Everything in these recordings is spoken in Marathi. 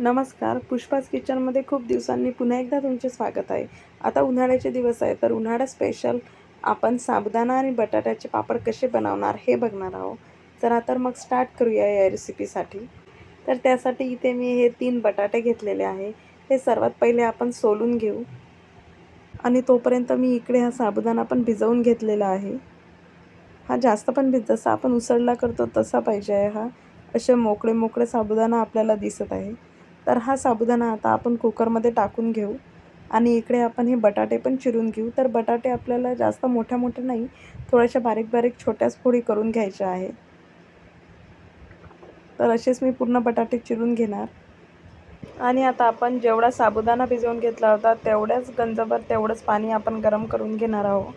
नमस्कार पुष्पाज किचनमध्ये खूप दिवसांनी पुन्हा एकदा तुमचे स्वागत आहे. आता उन्हाळ्याचे दिवस आहे तर उन्हाळा स्पेशल आपण साबुदाणा आणि बटाट्याचे पापड कसे बनवणार हे बघणार आहोत. चला तर मग स्टार्ट करूया या रेसिपीसाठी तर त्यासाठी इथे मी हे तीन बटाटे घेतलेले आहे. हे सर्वात पहिले आपण सोलून घेऊ. आणि तोपर्यंत मी इकडे हा साबुदाणा पण भिजवून घेतलेला आहे. हा जास्त पण भिज जसा आपण उसळला करतो तसा पाहिजे आहे हा. असे मोकळे मोकळे साबुदाणा आपल्याला दिसत आहे. तर हा साबुदाणा आता आपण कुकरमध्ये टाकून घेऊ. आणि इकडे आपण हे बटाटे पण चिरून घेऊ. तर बटाटे आपल्याला जास्त मोठ्या मोठ्या नाही थोड्याशा बारीक बारीक छोट्याच फोडी करून घ्यायच्या आहे तर असेच मी पूर्ण बटाटे चिरून घेणार. आणि आता आपण जेवढा साबुदाणा भिजवून घेतला होता तेवढ्याच गंजभर तेवढंच पाणी आपण गरम करून घेणार आहोत.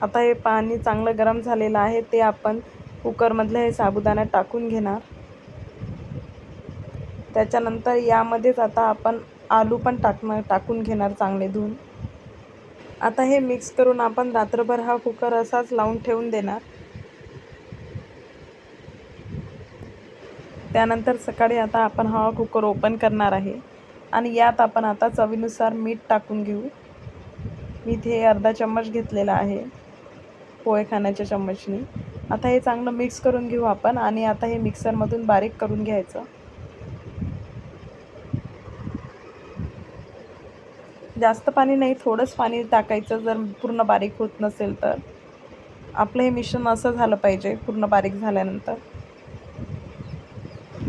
आता हे पाणी चांगलं गरम झालेलं आहे ते आपण कुकरमधलं हे साबुदाणा टाकून घेणार. त्याच्यानंतर यामध्येच आता आपण आलू पण टाकणार टाकून घेणार चांगले धुवून. आता हे मिक्स करून आपण रात्रभर हा कुकर असाच लावून ठेवून देणार. त्यानंतर सकाळी आता आपण हा कुकर ओपन करणार आहे. आणि यात आपण आता चवीनुसार मीठ टाकून घेऊ. मी इथे अर्धा चम्मच घेतलेला आहे. पोहे खाण्याच्या चम्मचनी. आता हे चांगलं मिक्स करून घेऊ आपण आणि आता हे मिक्सरमधून बारीक करून घ्यायचं. जास्त पाणी नाही थोडंच पाणी टाकायचं जर पूर्ण बारीक होत नसेल तर. आपलं हे मिश्रण असं झालं पाहिजे पूर्ण बारीक झाल्यानंतर.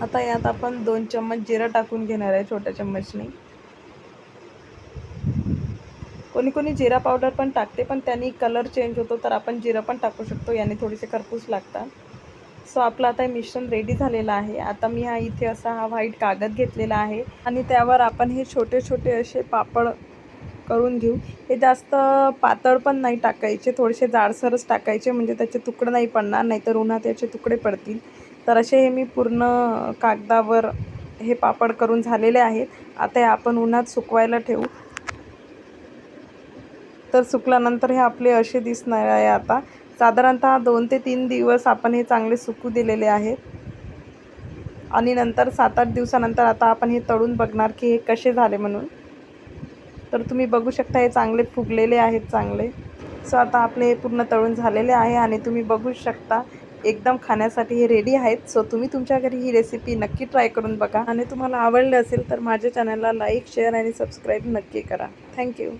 आता यात आपण दोन चम्मच जिरं टाकून घेणार आहे छोट्या चम्मचने. कोणी कोणी जिरा पावडर पण टाकते पण त्यांनी कलर चेंज होतो तर आपण जिरं पण टाकू शकतो याने थोडेसे खरपूस लागतात. सो आपलं आता हे मिश्रण रेडी झालेलं आहे. आता मी हा इथे असा हा व्हाईट कागद घेतलेला आहे आणि त्यावर आपण हे छोटे छोटे असे पापड करून घेऊ. हे जास्त पातळ पण नाही टाकायचे थोडेसे जाडसरच टाकायचे म्हणजे त्याचे तुकडे नाही पडणार नाहीतर उन्हात याचे तुकडे पडतील. तर असे हे मी पूर्ण कागदावर हे पापड करून झालेले आहेत. आता हे आपण उन्हात सुकवायला ठेवू. तर सुकल्यानंतर हे आपले असे दिसणार आहे आता. साधारणतः दोन ते तीन दिवस आपण हे चांगले सुकू दिलेले आहेत. आणि नंतर सात आठ दिवसानंतर आता आपण हे तळून बघणार की हे कसे झाले म्हणून. तर तुम्ही बघू शकता हे चांगले फुगलेले आहेत चांगले. सो आता आपले हे पूर्ण तळून झालेले आहे आणि तुम्ही बघू शकता एकदम खाण्यासाठी हे रेडी आहेत. सो तुम्ही तुमच्या घरी ही रेसिपी नक्की ट्राय करून बघा. आणि तुम्हाला आवडले असेल तर माझ्या चॅनलला लाईक शेअर आणि सबस्क्राईब नक्की करा. थँक्यू